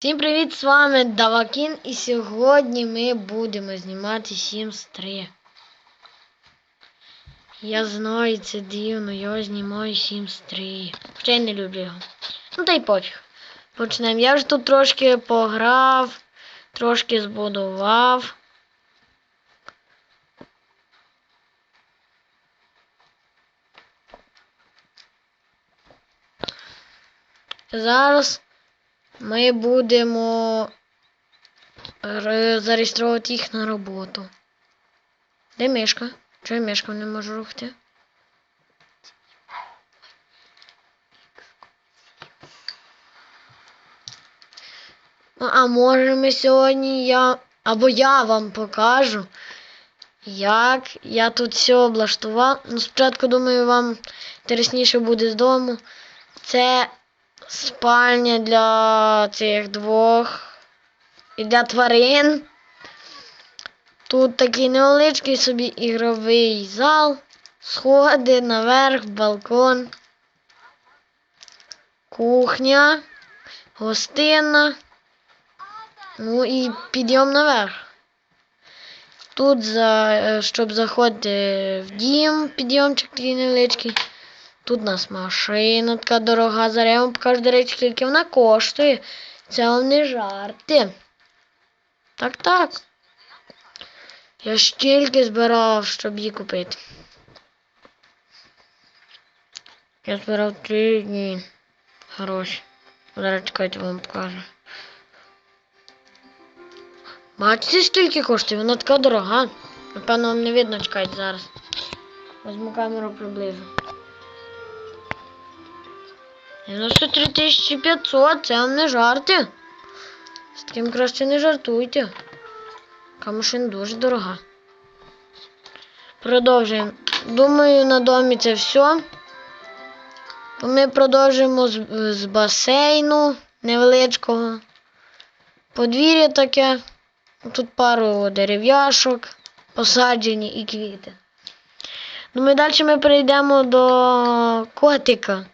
Всім привіт! З вами Давакін і сьогодні ми будемо знімати Sims 3. Я знаю, це дивно, я знімаю Sims 3. Хоча я не люблю його. Ну та й пофіг. Почнемо. Я вже тут трошки пограв, трошки збудував. Зараз ми будемо зареєструвати їх на роботу. Де мишка? Чого я мишкою не можу рухати? Ну, А може ми сьогодні я або я вам покажу, як я тут все облаштував. Ну, спочатку, думаю, вам інтересніше буде з дому. Це спальня для цих двох і для тварин. Тут такий невеличкий собі ігровий зал, сходи наверх, балкон, кухня, гостина, ну і підйом наверх. Тут, за, е, щоб заходити в дім, підйомчик такий невеличкий. Тут у нас машина така дорога. Зараз я вам покажу, до речі, скільки вона коштує. Це вам не жарти. Так, так. Я стільки збирав, щоб її купити. Я збирав три дні. Гроші. Зараз чекайте, вам покажу. Бачите, скільки коштує? Вона така дорога. Напевно, вам не видно, чекайте зараз. Возьму камеру приближу. 93 500, це вам не жарти. З таким краще не жартуйте. Така дуже дорога. Продовжуємо. Думаю, на домі це все. Ми продовжуємо з, з басейну невеличкого. Подвір'я таке. Тут пару дерев'яшок, посаджені і квіти. Думаю, далі ми перейдемо до котика.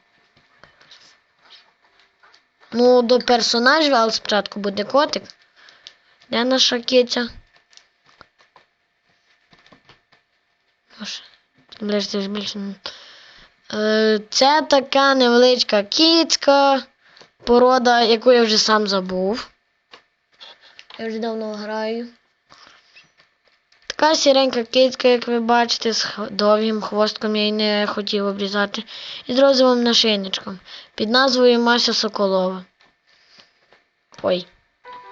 Ну, до персонажів, але спочатку буде котик. Де наша Ближче. Е, Це така невеличка кіцька порода, яку я вже сам забув. Я вже давно граю. Така сіренька кицька, як ви бачите, з довгим хвостком я її не хотів обрізати. І з розовим нашийничком під назвою Мася Соколова. Ой,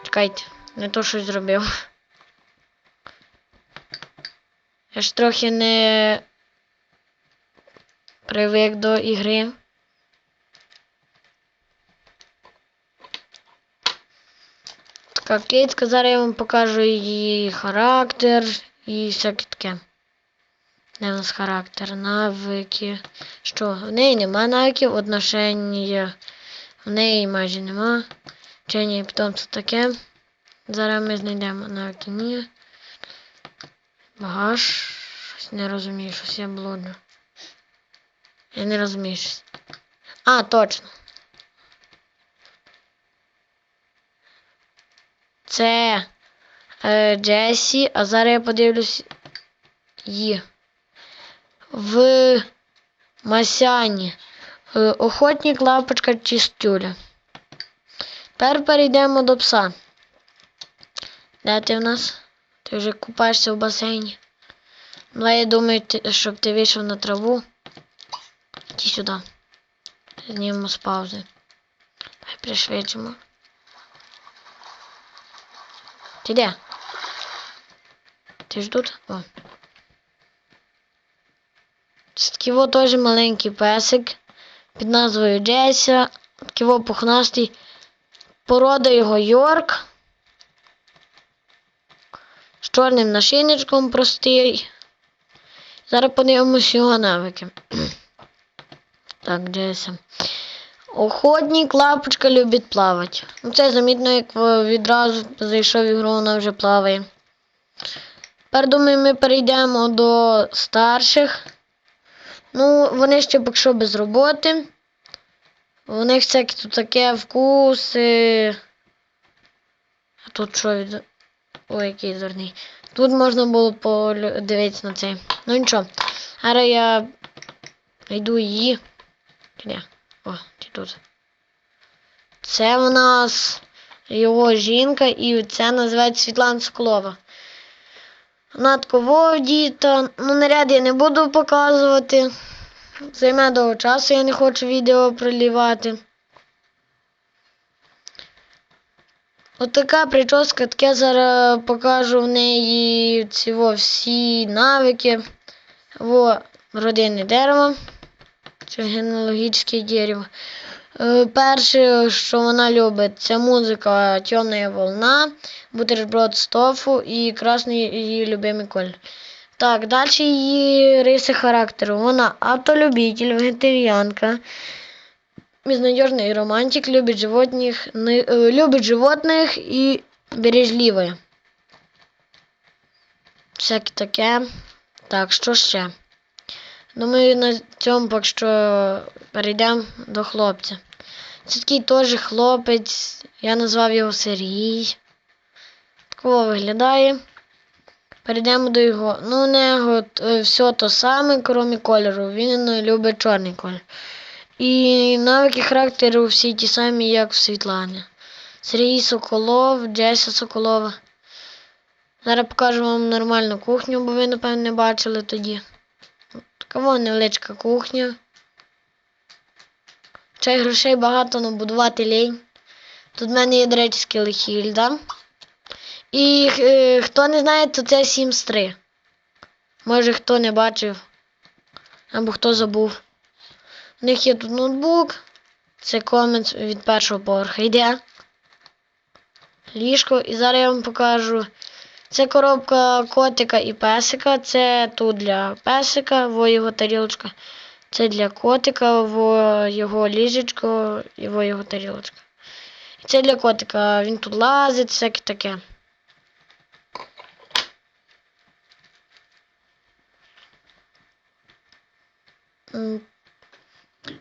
чекайте, не то щось зробив. Я ж трохи не привик до ігри. Така кицька, зараз я вам покажу її характер і всяке таке. Не в нас характер, навики. Що? В неї нема навиків, отношення в неї майже нема. Вчення питомця таке. Зараз ми знайдемо навики ні. Багаж. Щось не розумію, щось я блуджу. Я не розумію щось. А, точно. Це е, Джесі, а зараз я подивлюсь її. В Масяні. Е, охотник, лапочка, чистюля. Тепер перейдемо до пса. Де ти в нас? Ти вже купаєшся в басейні. Давай я думаю, щоб ти вийшов на траву. Іди сюди. Знімемо з паузи. Давай пришвидшимо. Ти де? Ти ж тут? О. Такий теж маленький песик під назвою Джеся. Такий пухнастий. Порода його Йорк. З чорним нашийничком простий. Зараз подивимось його навики. Так, Джеся. Охотник, лапочка любить плавати. Ну, це замітно, як відразу зайшов в ігру, вона вже плаває. Тепер, думаю, ми перейдемо до старших. Ну, вони ще поки що без роботи. У них всякі тут таке вкуси. А тут що від. Ой, який дурний. Тут можна було подивитися на цей. Ну нічого. Зараз я йду її. Ні? О, чи тут. Це у нас його жінка і це називається Світлана Соколова. Вона такого вдіта. Ну, наряд я не буду показувати. Займе довго часу, я не хочу відео пролівати. Отака прическа, таке зараз покажу в неї ці всі навики. Во родинне дерево. Це генеалогічне дерево. Е, Перше, що вона любить, це музика Темна волна, бутерброд з тофу і красний її любимий колір. Так, далі її риси характеру. Вона автолюбитель, вегетаріанка, безнадежний романтик, любить животних, не- любить животних і бережливая. Всяке таке. Так, що ще? Думаю, на цьому поки що перейдемо до хлопця. Це такий теж хлопець. Я назвав його Сергій. Такого виглядає. Перейдемо до його. Ну, у нього е, все то саме, крім кольору. Він любить чорний колір. І навики характеру всі ті самі, як в Світлані. Сергій Соколов, Джеся Соколова. Зараз покажу вам нормальну кухню, бо ви, напевно, не бачили тоді. Така невеличка кухня. Чай грошей багато, але будувати лінь. Тут в мене є, до речі, скелехільда. І е, хто не знає, то це Sims 3. Може хто не бачив. Або хто забув. У них є тут ноутбук. Це комент від першого поверха. Йде. Ліжко. І зараз я вам покажу. Це коробка котика і песика. Це тут для песика, во його тарілочка. Це для котика, во його ліжечко і во його тарілочка. Це для котика. Він тут лазить, всяке таке.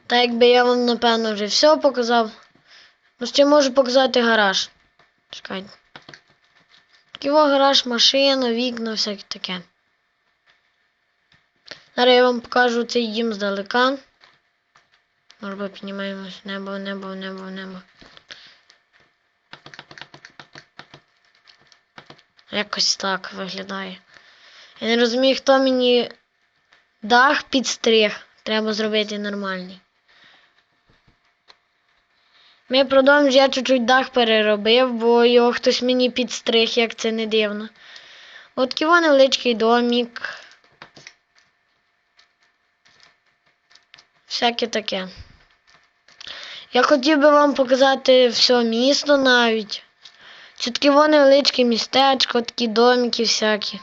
Та якби я вам, напевно, вже все показав. Ну, ще можу показати гараж. Чекайте. Його гараж, машина, вікна, всяке таке. Зараз я вам покажу цей дім здалека. Може піднімаємось в небо, небо, небо, небо. Якось так виглядає. Я не розумію, хто мені дах підстриг. Треба зробити нормальний. Ми продовжуємо, я чуть-чуть дах переробив, бо його хтось мені підстриг, як це не дивно. От ківо невеличкий домик. Всяке таке. Я хотів би вам показати все місто навіть. Це таке во невеличке містечко, такі домики всякі.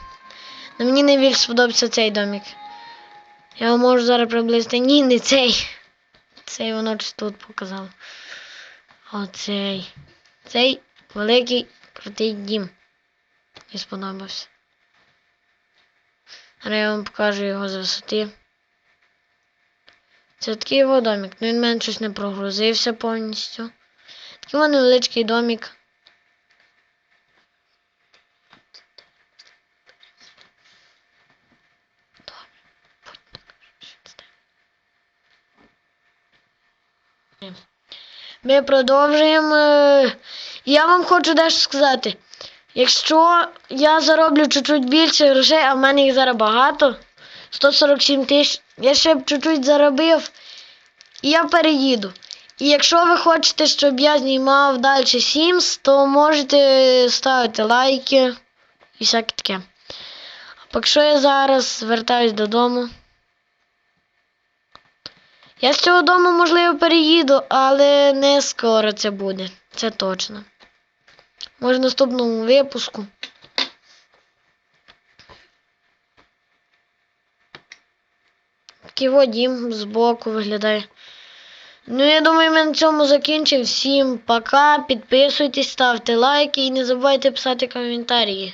Но мені найбільше сподобався цей домик. Я вам можу зараз приблизити. Ні, не цей. Цей воно тут показало. Оцей. Цей великий крутий дім. Мені сподобався. Зараз я вам покажу його з висоти. Це такий його домик. Ну він мене щось не прогрузився повністю. Такий його невеличкий домик. Ми продовжуємо. Я вам хочу дещо сказати. Якщо я зароблю чуть-чуть більше грошей, а в мене їх зараз багато, 147 тисяч, я ще б чуть-чуть заробив, і я переїду. І якщо ви хочете, щоб я знімав далі Sims, то можете ставити лайки і всяке таке. А поки що я зараз звертаюсь додому. Я з цього дому, можливо, переїду, але не скоро це буде. Це точно. Може, в наступному випуску. Такий дім збоку виглядає. Ну, я думаю, ми на цьому закінчимо. Всім пока. Підписуйтесь, ставте лайки і не забувайте писати коментарі.